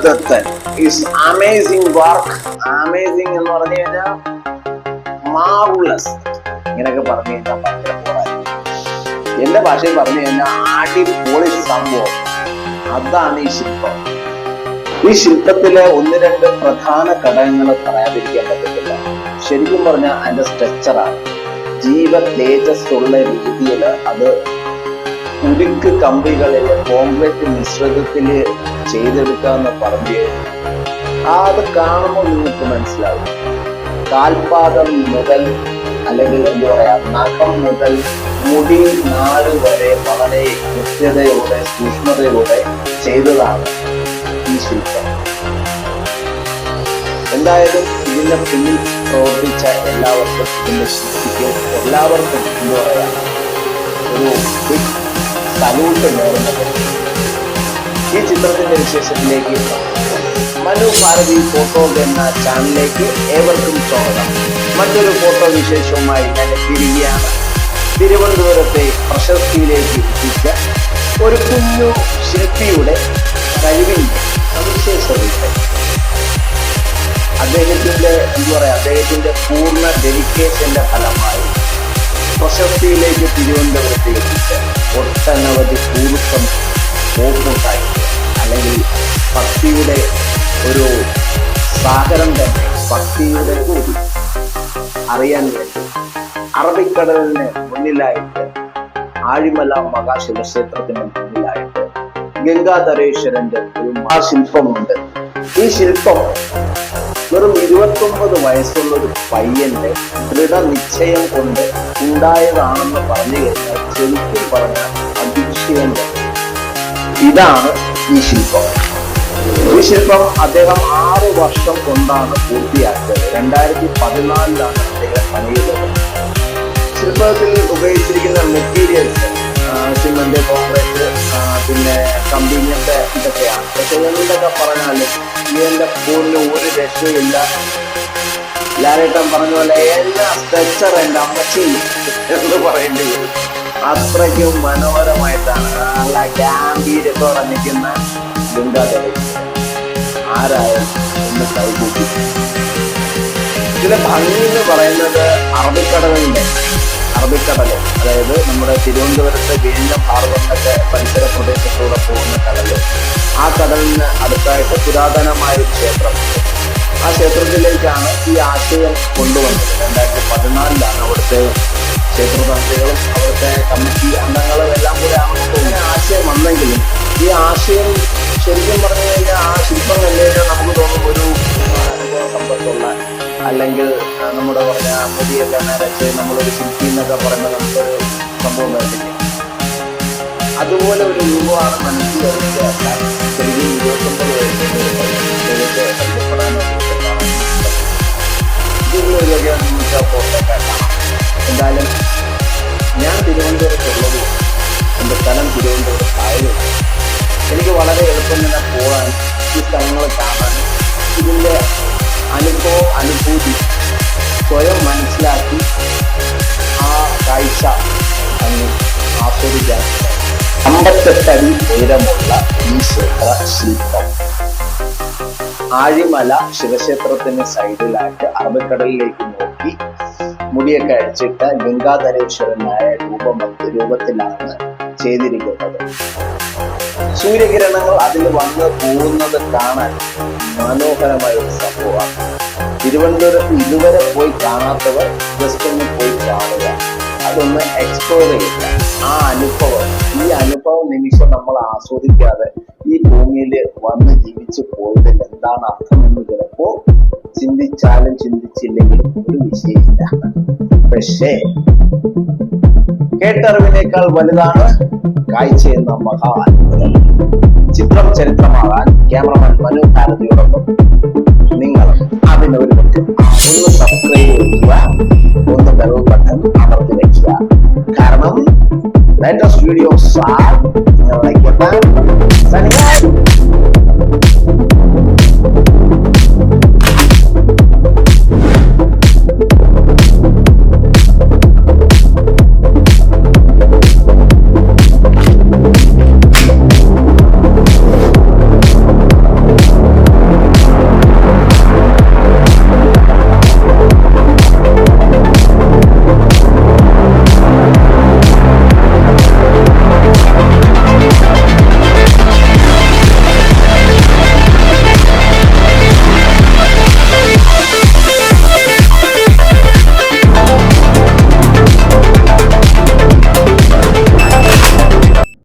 Dathan is amazing work amazing എന്ന് പറഞ്ഞു കഴിഞ്ഞാൽ മാർവലസ് ഇങ്ങനെയൊക്കെ പറഞ്ഞു കഴിഞ്ഞാൽ എന്റെ ഭാഷയിൽ പറഞ്ഞു കഴിഞ്ഞാൽ അടിപൊളി സംഭവം. അതാണ് ഈ ശില്പം. ഈ ശില്പത്തിലെ ഒന്ന് രണ്ട് പ്രധാന ഘടകങ്ങൾ പറയാതിരിക്കാൻ പറ്റത്തില്ല. ശരിക്കും പറഞ്ഞാൽ അതിന്റെ സ്ട്രക്ചറാണ് ജീവ തേജസ്സുള്ള രീതിയിൽ അത് ഉരുക്ക് കമ്പികളിൽ കോൺക്രീറ്റ് മിശ്രിതത്തിൽ ചെയ്തെടുക്കാന്ന് പറഞ്ഞു ആ അത് കാണുമ്പോൾ നിങ്ങൾക്ക് മനസ്സിലാവും. കാൽപാദം മുതൽ അല്ലെങ്കിൽ എന്താ പറയാ നഖം മുതൽ മുടി നാട് വരെ വളരെ കൃത്യതയോടെ സൂക്ഷ്മതയോടെ ചെയ്തതാണ് ഈ ശില്പം. എന്തായാലും ഇതിന്റെ പിന്നിൽ പ്രവർത്തിച്ച എല്ലാവർക്കും ഇതിന്റെ ശക്തിക്ക് എല്ലാവർക്കും എന്താ പറയാ ഒരു സല്യൂട്ട് ഈ ചിത്രത്തിന്റെ വിശേഷത്തിലേക്ക് മനു ഭാരതി ഫോട്ടോ എന്ന ചാനലിലേക്ക് ഏവർക്കും സ്വാഗതം. മറ്റൊരു ഫോട്ടോ വിശേഷവുമായി ഞാൻ എത്തിയിരിക്കുകയാണ്. തിരുവനന്തപുരത്തെ പ്രശസ്തിയിലേക്ക് എത്തിച്ച ഒരു കുഞ്ഞു ശില്പിയുടെ കഴിവിന്റെ സവിശേഷതയുടെ അദ്ദേഹത്തിന്റെ എന്താ പറയാ അദ്ദേഹത്തിന്റെ പൂർണ ഡെഡിക്കേഷന്റെ ഫലമായി പ്രശസ്തിയിലേക്ക് തിരുവനന്തപുരത്ത് എത്തിച്ച ഒട്ടനവധി ടൂറിസം ഓപ്പുണ്ടായിട്ട് അല്ലെങ്കിൽ ഭക്തിയുടെ ഒരു സാഗരം തന്നെ ഭക്തിയുടെ കൂടി അറിയാൻ വേണ്ടി അറബിക്കടലിന് മുന്നിലായിട്ട് ആഴിമല മഹാശിവക്ഷേത്രത്തിന് മുന്നിലായിട്ട് ഗംഗാധരേശ്വരന്റെ ഒരു മഹാശില്പമുണ്ട്. ഈ ശില്പം വെറും ഇരുപത്തൊമ്പത് വയസ്സുള്ള ഒരു പയ്യന്റെ ദൃഢനിശ്ചയം കൊണ്ട് ഉണ്ടായതാണെന്ന് പറഞ്ഞു കഴിഞ്ഞാൽ ശരിക്കും പറഞ്ഞ അതിശയം. ഇതാണ് ഈ ശില്പം. ഈ ശില്പം അദ്ദേഹം ആറ് വർഷം കൊണ്ടാണ് പൂർത്തിയാക്കിയത്. രണ്ടായിരത്തി പതിനാലിലാണ് അദ്ദേഹം പണിയുന്നത് ശില്പത്തിൽ ഉപയോഗിച്ചിരിക്കുന്ന മെറ്റീരിയൽസ് സിമന്റ് കോൺക്രീറ്റ് പിന്നെ കമ്പിങ്ങത്തെ ഇതൊക്കെയാണ്. പക്ഷെ എന്തൊക്കെ പറഞ്ഞാലും ഇതിന്റെ പൂരിന് ഒരു രക്ഷയില്ല ലാലേട്ടൻ പറഞ്ഞ പോലെ എല്ലാ സ്ട്രക്ചർ എന്റെ അമ്മച്ചി എന്ന് പറയേണ്ടി വരും. അത്രയ്ക്കും മനോഹരമായിട്ടാണ് നല്ല ഗാംഭീര്യത്തോടെ നിൽക്കുന്ന ഗംഗാധര ആരായാലും ഒന്ന് ഭംഗി എന്ന് പറയുന്നത് അറബിക്കടലിന്റെ അറബിക്കടൽ അതായത് നമ്മുടെ തിരുവനന്തപുരത്ത് വീണ്ടും ഹാർബറിനൊക്കെ പരിസര പ്രദേശത്തൂടെ പോകുന്ന കടൽ. ആ കടലിന് അടുത്തായിട്ട് പുരാതനമായ ഒരു ക്ഷേത്രം. ആ ക്ഷേത്രത്തിലേക്കാണ് ഈ ആശയം കൊണ്ടുവന്നത്. രണ്ടായിരത്തി പതിനാലിലാണ് അവിടുത്തെ ക്ഷേത്രതന്ത്രികളും അവിടുത്തെ കമ്മിറ്റി അംഗങ്ങളും എല്ലാം കൂടെ ആശയം വന്നെങ്കിലും ഈ ആശയം അല്ലെങ്കിൽ നമ്മുടെ മുടിയൊക്കെ നരച്ച് നമ്മളൊരു ശില്പി എന്നൊക്കെ പറയുന്ന നമുക്കൊരു സംഭവം വരുന്നില്ല അതുപോലെ ഒരു രൂപമാണ് മനസ്സിൽ എന്തായാലും ഞാൻ തിരുവനന്തപുരത്തുള്ളത് എന്റെ സ്ഥലം തിരുവനന്തപുരം ആയതുകൊണ്ട് എനിക്ക് വളരെ എളുപ്പം തന്നെ പോകാൻ ഈ സ്ഥലങ്ങൾ കാണാൻ ഇതിന്റെ അനുഭവം അനുഭൂതി. സ്വയം മനസ്സിലാക്കി ആ കാഴ്ച അങ്ങ് ആസ്വദിക്കാൻ അമ്പത്തെട്ടടി ഉയരമുള്ള ഈ ക്ഷേത്ര ശില്പം. ആഴിമല ശിവക്ഷേത്രത്തിന് സൈഡിലായിട്ട് അറബിക്കടലിലേക്ക് നോക്കി മുടിയൊക്കെ അഴിച്ചിട്ട് ലിംഗാധരേശ്വരനായ രൂപം രൂപത്തിലാണ് ചെയ്തിരിക്കുന്നത്. സൂര്യകിരണങ്ങൾ അതിൽ വന്ന് പോകുന്നത് കാണാൻ മനോഹരമായ ഒരു സംഭവമാണ്. തിരുവനന്തപുരത്ത് ഇതുവരെ പോയി കാണാത്തവർ ജസ്റ്റ് ഒന്ന് പോയി കാണുക. അതൊന്ന് എക്സ്പ്ലോർ ചെയ്യുക. ആ അനുഭവം ഈ അനുഭവ നിമിഷം നമ്മൾ ആസ്വദിക്കാതെ ഈ ഭൂമിയിൽ വന്ന് ജീവിച്ചു പോയതിൽ എന്താണ് അർത്ഥമെന്ന് ചിലപ്പോ ചിന്തിച്ചാലും ചിന്തിച്ചില്ലെങ്കിലും ഒരു വിഷയമില്ല. പക്ഷേ കേട്ടറിവിനേക്കാൾ വലുതാണ് കാഴ്ച എന്ന മഹാ അത്ഭുതം ചിത്രം ചരിത്രമാകാൻ ക്യാമറമാൻ മനു ഭാരതിയോടൊപ്പം നിങ്ങൾ അതിനൊരു സബ്സ്ക്രൈബ് ചെയ്യുക.